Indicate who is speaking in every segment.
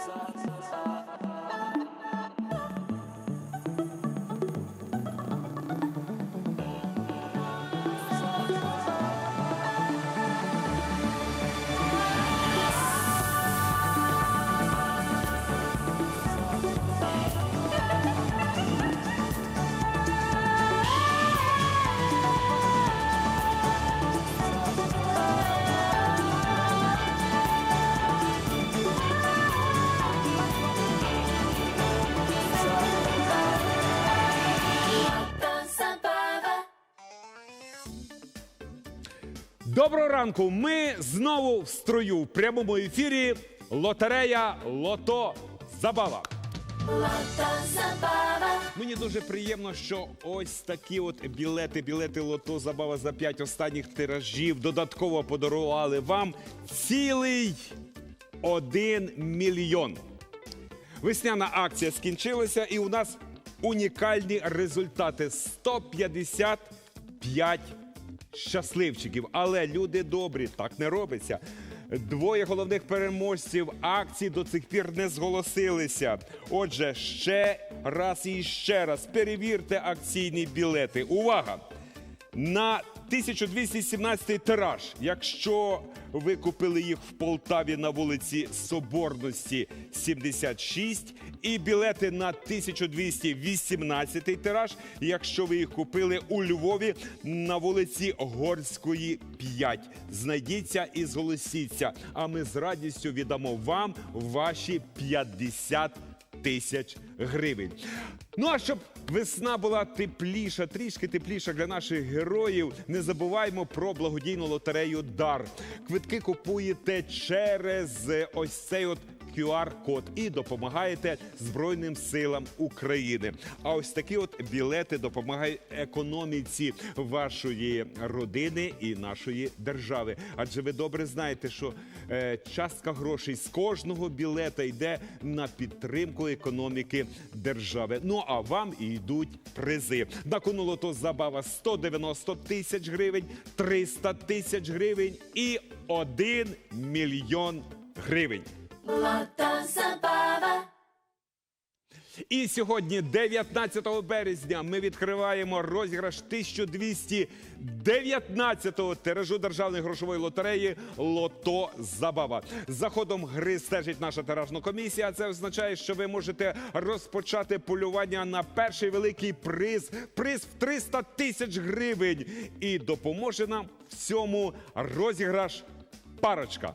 Speaker 1: sa sa sa Доброго ранку. Ми знову в строю в прямому ефірі. Лотерея Лото Забава. Мені дуже приємно, що ось такі от білети, білети Лото Забава за п'ять останніх тиражів додатково подарували вам цілий один мільйон. Весняна акція скінчилася, і у нас унікальні результати: 155 щасливчиків. Але люди добрі, так не робиться. Двоє головних переможців акції до цих пір не зголосилися. Отже, ще раз і ще раз перевірте акційні білети. Увага! На 1217 тираж, якщо ви купили їх в Полтаві на вулиці Соборності 76, і білети на 1218 тираж, якщо ви їх купили у Львові на вулиці Горської 5. Знайдіться і зголосіться. А ми з радістю віддамо вам ваші 50 тисяч гривень. Ну а щоб весна була тепліша, трішки тепліша для наших героїв, не забуваймо про благодійну лотерею Дар. Квитки купуєте через ось цей от. QR-код і допомагаєте Збройним силам України. А ось такі от білети допомагають економіці вашої родини і нашої держави. Адже ви добре знаєте, що е, частка грошей з кожного білета йде на підтримку економіки держави. Ну а вам і йдуть призи. На кону лото забава 190 тисяч гривень, 300 тисяч гривень і 1 мільйон гривень. І сьогодні, 19 березня, ми відкриваємо розіграш 1219-го тиражу державної грошової лотереї Лото Забава. За ходом гри стежить наша тиражна комісія. Це означає, що ви можете розпочати полювання на перший великий приз. Приз в 300 тисяч гривень. І допоможе нам в цьому розіграш парочка.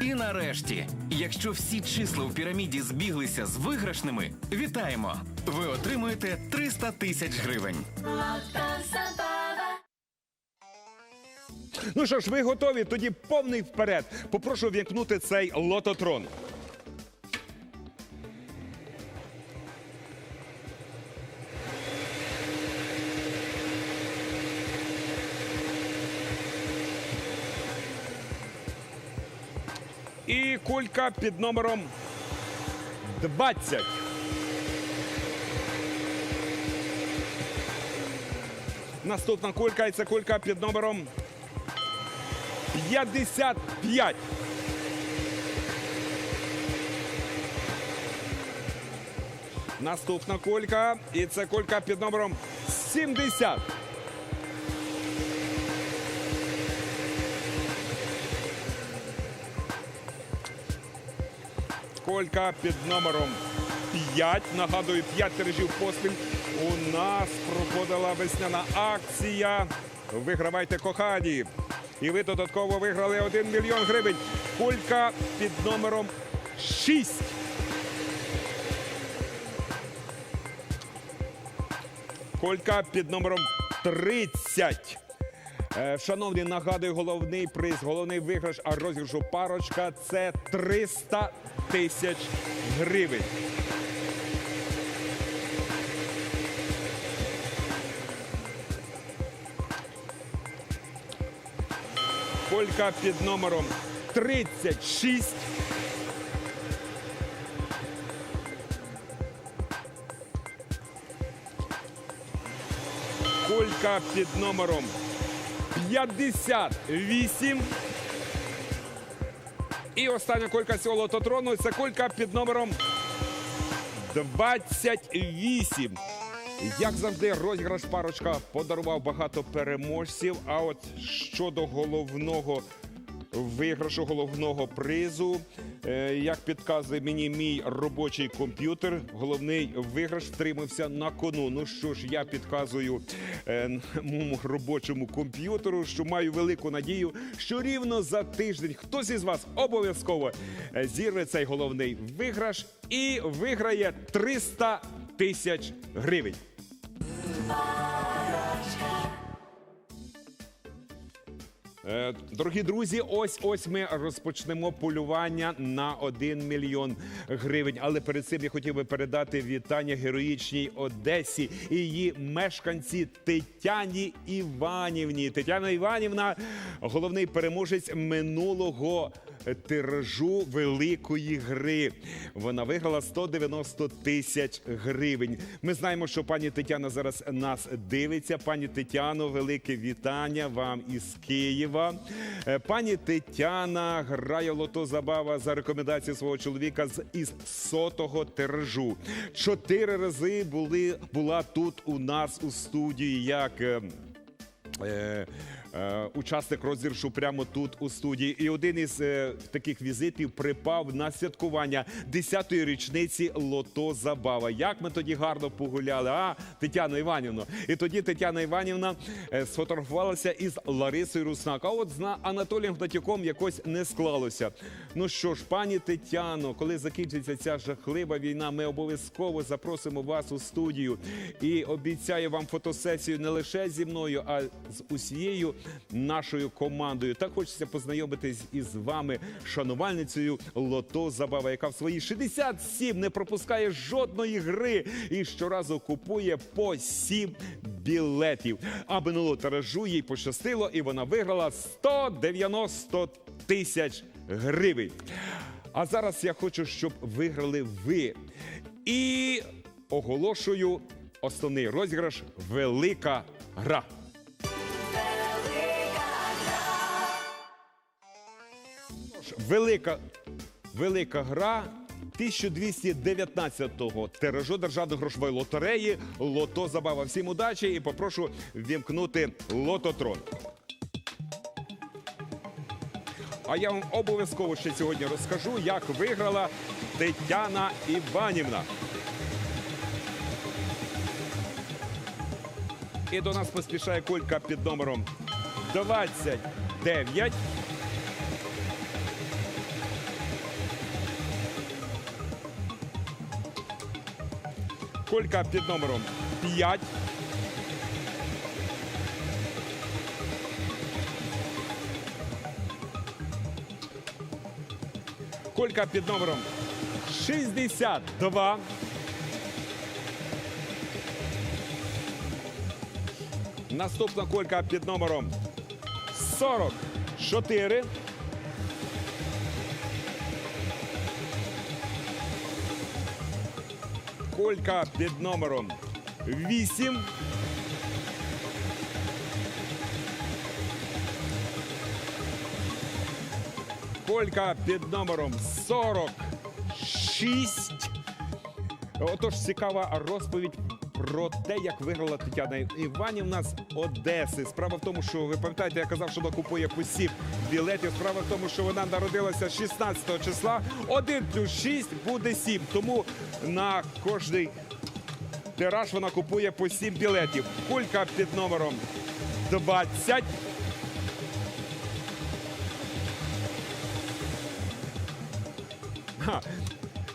Speaker 2: І нарешті, якщо всі числа у піраміді збіглися з виграшними, вітаємо! Ви отримуєте 300 тисяч гривень.
Speaker 1: Ну що ж, ви готові? Тоді повний вперед. Попрошу в'якнути цей лототрон. І кулька під номером 20. Наступна кулька, і це кулька під номером 55. Наступна кулька. І це кулька під номером 70. Колька під номером 5. Нагадую, 5 тиражів поспіль. У нас проходила весняна акція. Вигравайте кохані. І ви додатково виграли 1 мільйон гривень. Колька під номером 6. Колька під номером 30. Е, Шановні, нагадую, головний приз, головний виграш, а розіграшу парочка це 300 тисяч гривень. Колька під номером 36. Колька під номером 58. І остання колька цього лототрону це колька під номером 28. Як завжди, розіграш парочка подарував багато переможців. А от щодо головного виграшу головного призу, як підказує мені мій робочий комп'ютер, головний виграш втримався на кону. Ну що ж, я підказую е, моєму робочому комп'ютеру, що маю велику надію, що рівно за тиждень хтось із вас обов'язково е, зірве цей головний виграш і виграє 300 тисяч гривень. Е, Дорогі друзі, ось ось ми розпочнемо полювання на 1 мільйон гривень. Але перед цим я хотів би передати вітання героїчній Одесі і її мешканці Тетяні Іванівні. Тетяна Іванівна, головний переможець минулого тиражу великої гри. Вона виграла 190 тисяч гривень. Ми знаємо, що пані Тетяна зараз нас дивиться. Пані Тетяно, велике вітання вам із Києва. Е, Пані Тетяна грає лото забава за рекомендацією свого чоловіка з із сотого тиражу. Чотири рази були була тут у нас у студії. як... е, е, е, учасник розіршу прямо тут у студії. І один із е, таких візитів припав на святкування 10-ї річниці Лото Забава. Як ми тоді гарно погуляли, а Тетяно Іванівно. І тоді Тетяна Іванівна е, сфотографувалася із Ларисою Руснак. А от з На- Анатолієм Гнатюком якось не склалося. Ну що ж, пані Тетяно, коли закінчиться ця жахлива війна, ми обов'язково запросимо вас у студію і обіцяю вам фотосесію не лише зі мною, а з усією нашою командою. Так хочеться познайомитись із вами, шанувальницею Лото Забава, яка в свої 67 не пропускає жодної гри і щоразу купує по 7 білетів. А минулого тиражу їй пощастило, і вона виграла 190 тисяч гривень. А зараз я хочу, щоб виграли ви. І оголошую основний розіграш Велика гра. Велика, велика гра 1219-го тиражу державної грошової лотереї Лото Забава. Всім удачі і попрошу вімкнути лототрон. А я вам обов'язково ще сьогодні розкажу, як виграла Тетяна Іванівна. І до нас поспішає кулька під номером 29. Колька під номером 5. Колька під номером 62. Наступна колька під номером 44. Колька під номером 8. Колька під номером 46. Отож, цікава розповідь про те, як виграла Тетяна Іванівна з Одеси. Справа в тому, що ви пам'ятаєте, я казав, що вона купує по сім білетів. Справа в тому, що вона народилася 16 числа. 1 плюс 6 буде 7. Тому на кожний тираж вона купує по 7 білетів. Кулька під номером 20. Ха.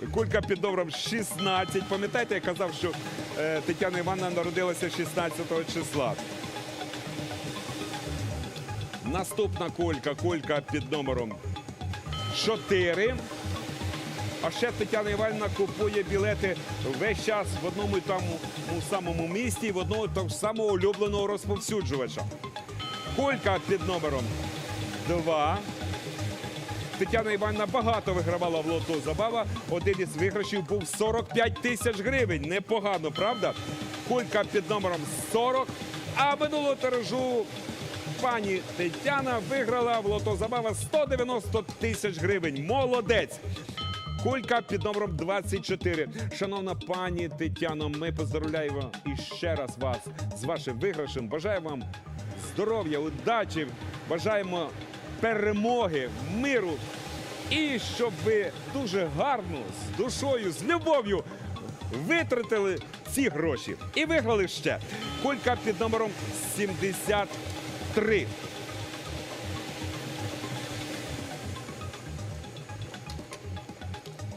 Speaker 1: Кулька під номером 16. Пам'ятаєте, я казав, що е, Тетяна Івановна народилася 16 числа. Наступна колька, колька під номером 4. А ще Тетяна Іванівна купує білети весь час в одному і тому самому місті, в одного того самого улюбленого розповсюджувача. Колька під номером 2. Тетяна Іванівна багато вигравала в лото забава. Один із виграшів був 45 тисяч гривень. Непогано, правда? Кулька під номером 40. А минулого тиражу пані Тетяна виграла в лото забава 190 тисяч гривень. Молодець! Кулька під номером 24. Шановна пані Тетяно, ми поздравляємо іще раз вас з вашим виграшем. Бажаємо вам здоров'я, удачі, бажаємо перемоги, миру. І щоб ви дуже гарно, з душою, з любов'ю витратили ці гроші. І виграли ще. Кулька під номером 73.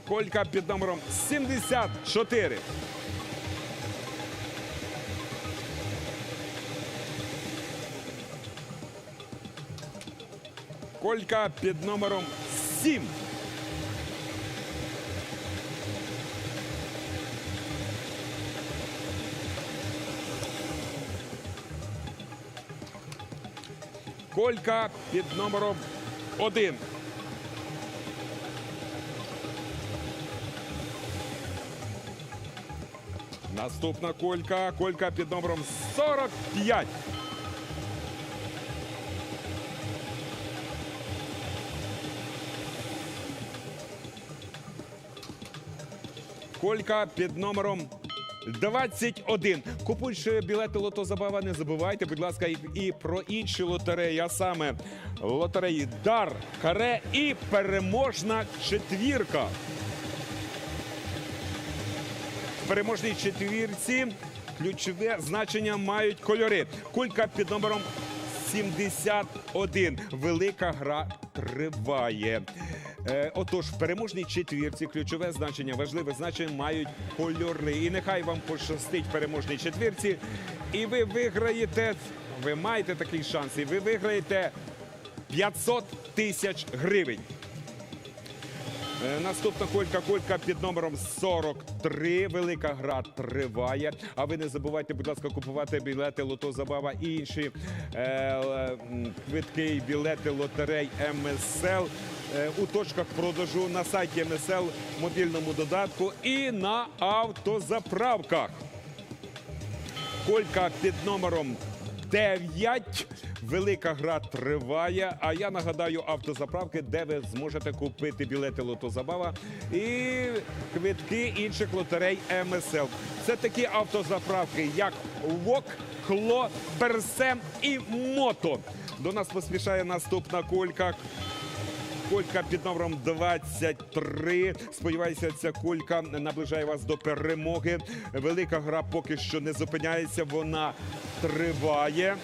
Speaker 1: Колька під номером 74. Колька під номером 7. Колька під номером 1. Наступна колька. Колька під номером 45. Колька під номером 21. Купуючи білети лото забава, не забувайте, будь ласка, і, про інші лотереї, а саме лотереї Дар, Каре і переможна четвірка. В переможній четвірці ключове значення мають кольори. Кулька під номером 71. Велика гра триває. Е, отож, в переможній четвірці ключове значення, важливе значення мають кольори. І нехай вам пощастить в переможній четвірці. І ви виграєте, ви маєте такий шанс, і ви виграєте 500 тисяч гривень. Е, Наступна колька, колька під номером 43. Велика гра триває. А ви не забувайте, будь ласка, купувати білети Лото Забава і інші е, квитки білети лотерей МСЛ у точках продажу на сайті МСЛ, мобільному додатку і на автозаправках. Колька під номером 9. Велика гра триває. А я нагадаю автозаправки, де ви зможете купити білети Лотозабава і квитки інших лотерей МСЛ. Це такі автозаправки, як ВОК, Хло, Персем і Мото. До нас поспішає наступна колька. Колька під номером 23. Сподіваюся, ця колька наближає вас до перемоги. Велика гра поки що не зупиняється, вона триває.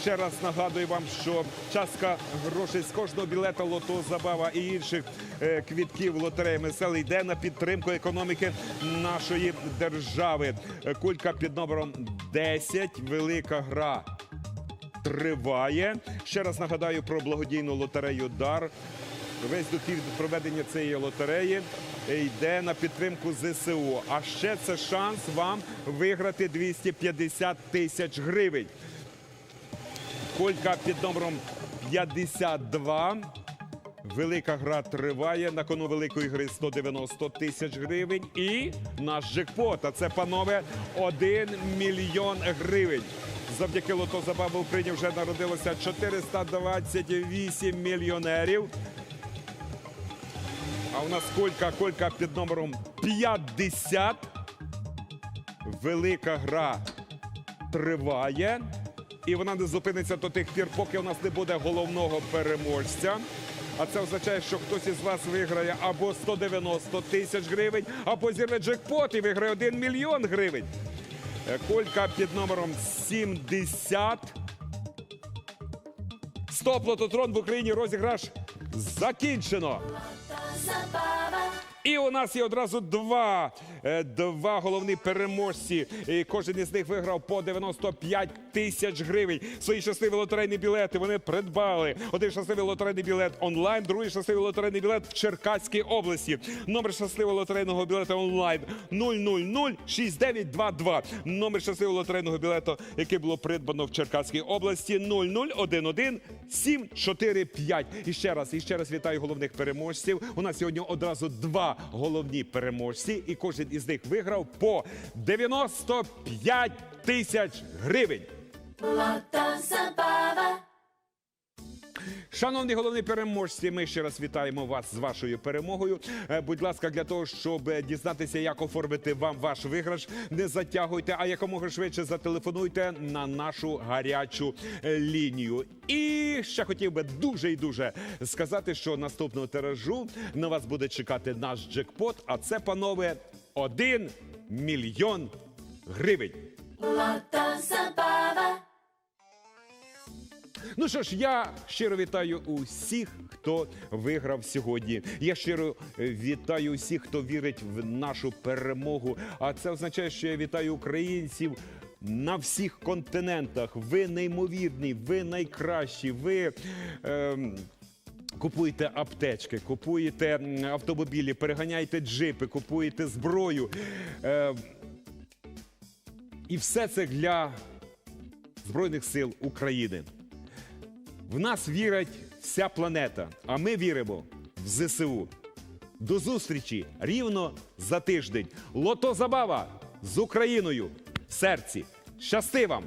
Speaker 1: Ще раз нагадую вам, що частка грошей з кожного білета лото забава і інших е, квітків лотереї МСЛ йде на підтримку економіки нашої держави. Е, Кулька під номером 10. Велика гра триває. Ще раз нагадаю про благодійну лотерею Дар. Весь дохід до проведення цієї лотереї йде на підтримку ЗСУ. А ще це шанс вам виграти 250 тисяч гривень. Колька під номером 52. Велика гра триває. На кону великої гри 190 тисяч гривень. І наш джекпот. А це, панове, 1 мільйон гривень. Завдяки лото забави в Україні вже народилося 428 мільйонерів. А у нас колька, колька під номером 50. Велика гра триває. І вона не зупиниться до тих пір, поки у нас не буде головного переможця. А це означає, що хтось із вас виграє або 190 тисяч гривень, або зірве джекпот і виграє 1 мільйон гривень. Е, Колька під номером 70. Стоп, лототрон в Україні розіграш закінчено. І у нас є одразу два, е, два головні переможці. І кожен із них виграв по 95 тисяч гривень. Свої щасливі лотерейні білети вони придбали. Один щасливий лотерейний білет онлайн, другий щасливий лотерейний білет в Черкаській області. Номер щасливого лотерейного білета онлайн 0006922. Номер щасливого лотерейного білету, який було придбано в Черкаській області 0011745. І ще раз, і ще раз вітаю головних переможців. У нас сьогодні одразу два головні переможці, і кожен із них виграв по 95 тисяч гривень. Шановні головні переможці, ми ще раз вітаємо вас з вашою перемогою. Е, Будь ласка, для того, щоб е, дізнатися, як оформити вам ваш виграш, не затягуйте, а якомога швидше зателефонуйте на нашу гарячу е, лінію. І ще хотів би дуже і дуже сказати, що наступного тиражу на вас буде чекати наш джекпот. А це, панове, один мільйон гривень. Ну що ж, я щиро вітаю усіх, хто виграв сьогодні. Я щиро е, вітаю усіх, хто вірить в нашу перемогу. А це означає, що я вітаю українців. На всіх континентах ви неймовірні, ви найкращі, ви ем, купуєте аптечки, купуєте автомобілі, переганяєте джипи, купуєте зброю. Ем, і все це для Збройних сил України. В нас вірить вся планета, а ми віримо в ЗСУ. До зустрічі рівно за тиждень. Лото Забава з Україною в серці. Щасти вам!